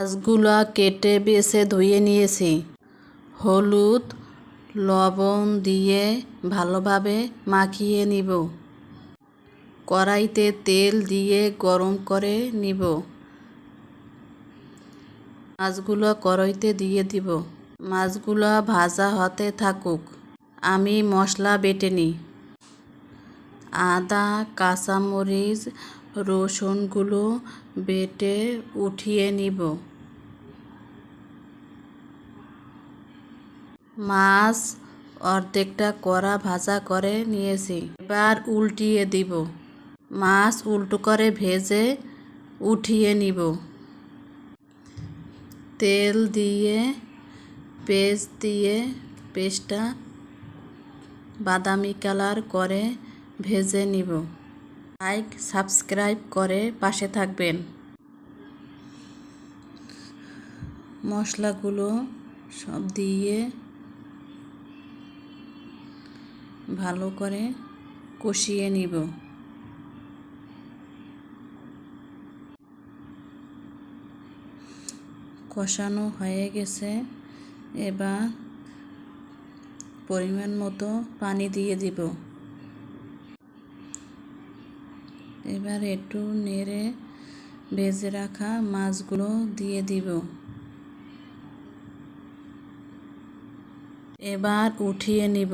মাছগুলো কেটে বেছে ধুয়ে নিয়েছি। হলুদ, লবণ দিয়ে ভালোভাবে মাখিয়ে নিব। কড়াইতে তেল দিয়ে গরম করে নিব। মাছগুলো কড়াইতে দিয়ে দিব। মাছগুলো ভাজা হতে থাকুক। আমি মশলা বেটে নিই আদা, কাঁচামরিচ, রসুনগুলো বেটে উঠিয়ে নিব। মাছ অর্ধেকটা কড়া ভাজা করে নিয়েছি। এবার উল্টিয়ে দিব। মাছ উল্টো করে ভেজে উঠিয়ে নিব। তেল দিয়ে পেস্ট দিয়ে পেস্টটা বাদামি কালার করে ভেজে নিব। লাইক, সাবস্ক্রাইব করে পাশে থাকবেন। মশলাগুলো সব দিয়ে ভালো করে কষিয়ে নিব। কষানো হয়ে গেছে। এবার পরিমাণ মতো পানি দিয়ে দিব। এবার একটু নেড়ে ভেজে রাখা মাছগুলো দিয়ে দিব। এবার উঠিয়ে নিব।